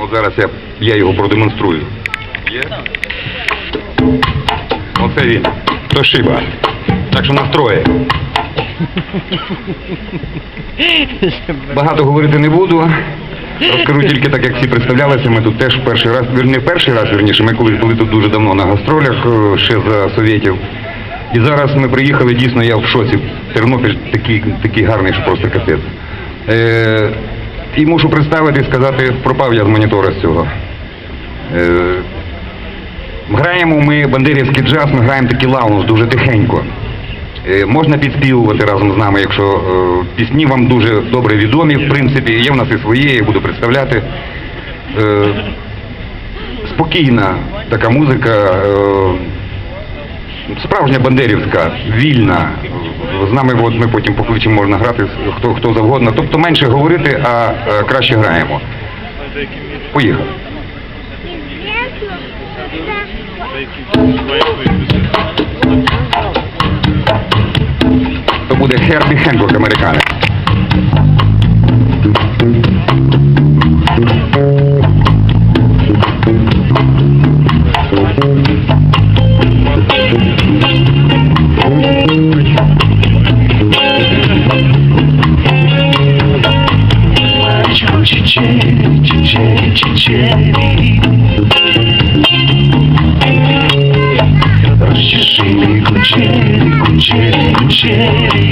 От зараз я, я його продемонструю. Є? Оце він. Тошиба. Так що настроє. Багато говорити не буду. Розкажу тільки так, як всі представлялися. Ми тут теж перший раз, не перший раз, вірніше, ми колись були тут дуже давно на гастролях, е, ще за совєтів. І зараз ми приїхали, дійсно, я в шоці. Тернопіль такий, такий гарний, що просто капець. Е, і мушу представити і сказати, пропав я з монітора з цього. Е, граємо ми бандерівський джаз, ми граємо такий лаунж дуже тихенько. Е, Можна підспівувати разом з нами, якщо е, пісні вам дуже добре відомі, в принципі, є в нас і свої, я буду представляти. Е, спокійна така музика, е, справжня бандерівська, вільна. З нами от ми потім покличемо, можна грати хто, хто завгодно. Тобто менше говорити, а е, краще граємо. Поїхали. То буде Хербі Хенкок американець. 姐姐，姐姐，姐姐，跳到溪水里，过节，过节，过节。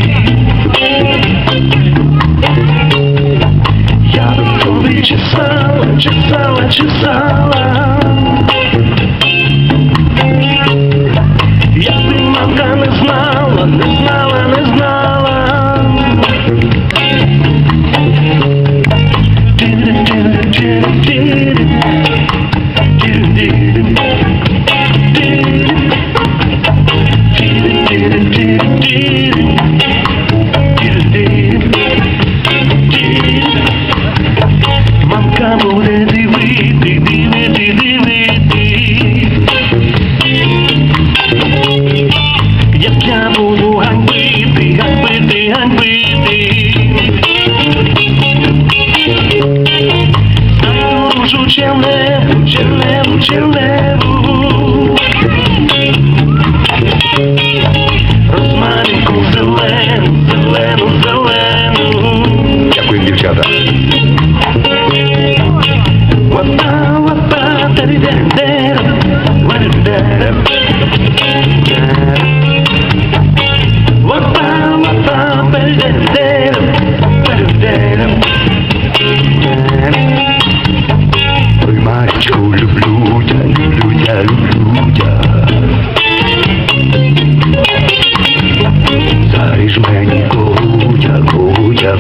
i'm gonna kucia.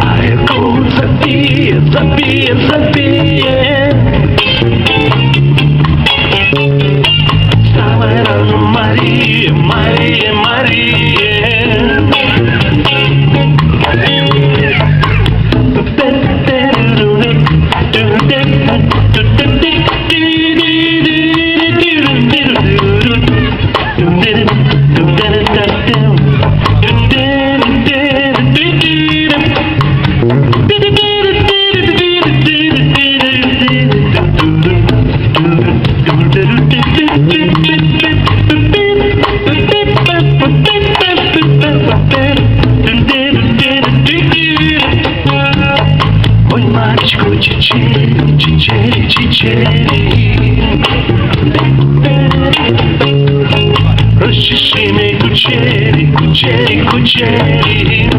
Ale kot zapije, zapije, zapije. Ой, Маречко, чечери, чечери, чечери Розчеши мій кучері, кучері, кучері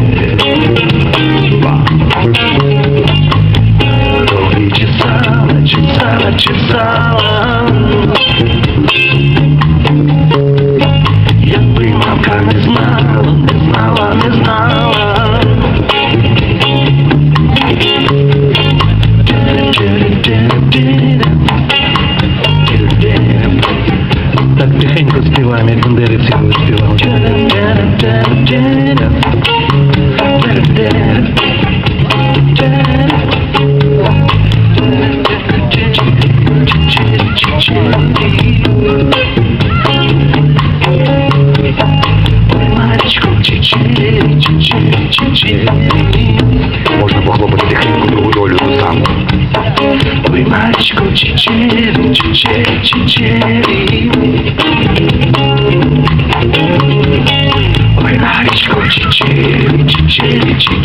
yakında yer istiyorlar hocam.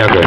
Ya sé.